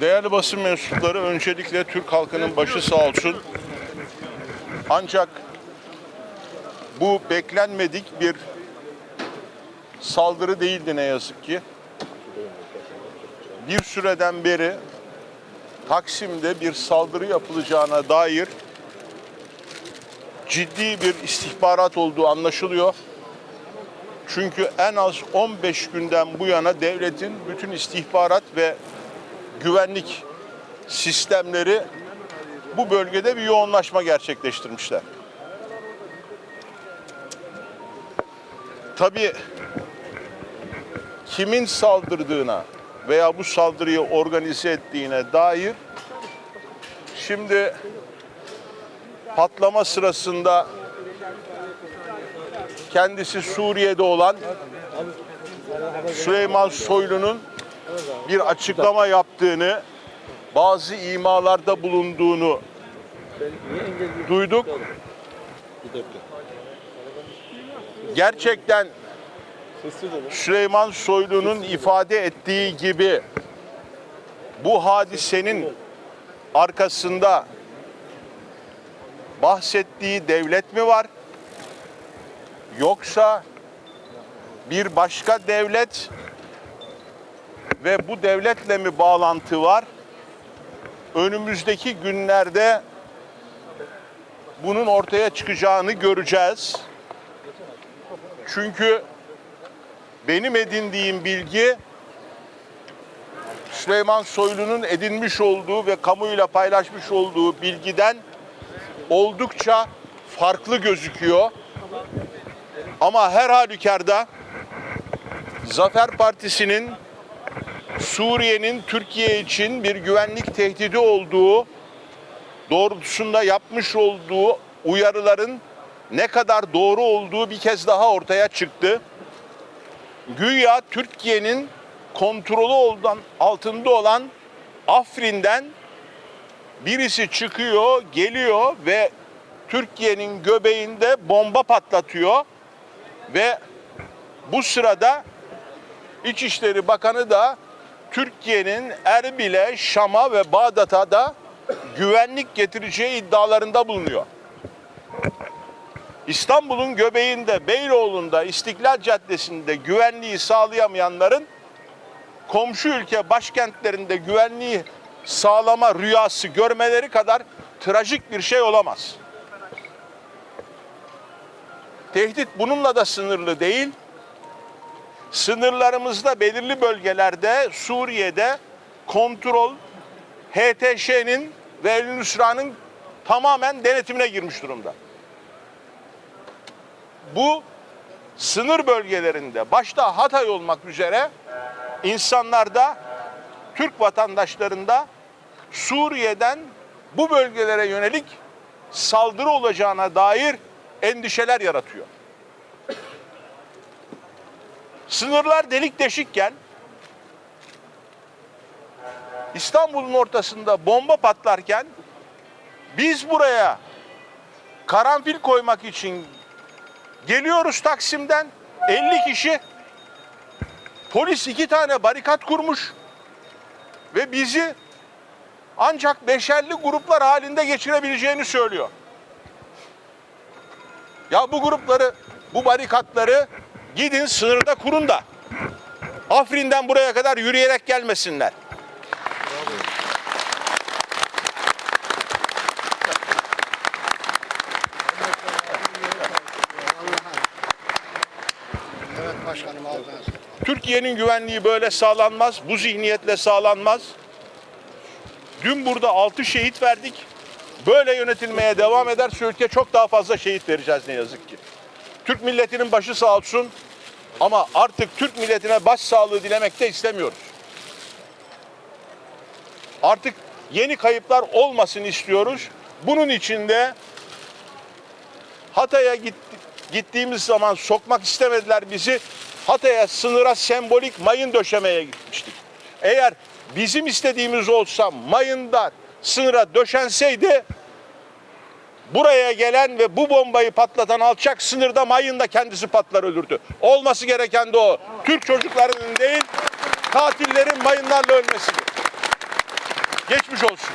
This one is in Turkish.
Değerli basın mensupları öncelikle Türk halkının başı sağ olsun. Ancak bu beklenmedik bir saldırı değildi ne yazık ki. Bir süreden beri Taksim'de bir saldırı yapılacağına dair ciddi bir istihbarat olduğu anlaşılıyor. Çünkü en az 15 günden bu yana devletin bütün istihbarat ve güvenlik sistemleri bu bölgede bir yoğunlaşma gerçekleştirmişler. Tabii kimin saldırdığına veya bu saldırıyı organize ettiğine dair şimdi patlama sırasında kendisi Suriye'de olan Süleyman Soylu'nun bir açıklama yaptığını, bazı imalarda bulunduğunu duyduk. Gerçekten Süleyman Soylu'nun ifade ettiği gibi bu hadisenin arkasında bahsettiği devlet mi var? Yoksa bir başka devlet ve bu devletle mi bağlantı var? Önümüzdeki günlerde bunun ortaya çıkacağını göreceğiz. Çünkü benim edindiğim bilgi Süleyman Soylu'nun edinmiş olduğu ve kamuyla paylaşmış olduğu bilgiden oldukça farklı gözüküyor. Ama her halükarda Zafer Partisi'nin Suriye'nin Türkiye için bir güvenlik tehdidi olduğu doğrultusunda yapmış olduğu uyarıların ne kadar doğru olduğu bir kez daha ortaya çıktı. Güya Türkiye'nin kontrolü olan, altında olan Afrin'den birisi çıkıyor, geliyor ve Türkiye'nin göbeğinde bomba patlatıyor ve bu sırada İçişleri Bakanı da Türkiye'nin Erbil'e, Şam'a ve Bağdat'a da güvenlik getireceği iddialarında bulunuyor. İstanbul'un göbeğinde, Beyoğlu'nda, İstiklal Caddesi'nde güvenliği sağlayamayanların komşu ülke başkentlerinde güvenliği sağlama rüyası görmeleri kadar trajik bir şey olamaz. Tehdit bununla da sınırlı değil. Sınırlarımızda belirli bölgelerde Suriye'de kontrol HTŞ'nin ve El Nusra'nın tamamen denetimine girmiş durumda. Bu sınır bölgelerinde başta Hatay olmak üzere insanlarda Türk vatandaşlarında Suriye'den bu bölgelere yönelik saldırı olacağına dair endişeler yaratıyor. Sınırlar delik deşikken İstanbul'un ortasında bomba patlarken biz buraya karanfil koymak için geliyoruz Taksim'den 50 kişi polis iki tane barikat kurmuş ve bizi ancak beşerli gruplar halinde geçirebileceğini söylüyor. Ya bu grupları, bu barikatları gidin sınırda kurun da Afrin'den buraya kadar yürüyerek gelmesinler. Türkiye'nin güvenliği böyle sağlanmaz, bu zihniyetle sağlanmaz. Dün burada 6 şehit verdik. Böyle yönetilmeye devam ederse ülke çok daha fazla şehit vereceğiz ne yazık ki. Türk milletinin başı sağ olsun ama artık Türk milletine başsağlığı dilemek de istemiyoruz. Artık yeni kayıplar olmasın istiyoruz. Bunun için de Hatay'a gitti, gittiğimiz zaman sokmak istemediler bizi. Hatay'a sınıra sembolik mayın döşemeye gitmiştik. Eğer bizim istediğimiz olsa mayında sınıra döşenseydi buraya gelen ve bu bombayı patlatan alçak sınırda mayında kendisi patlar ölürdü. Olması gereken de o. Türk çocuklarının değil katillerin mayınlarla ölmesidir. Geçmiş olsun.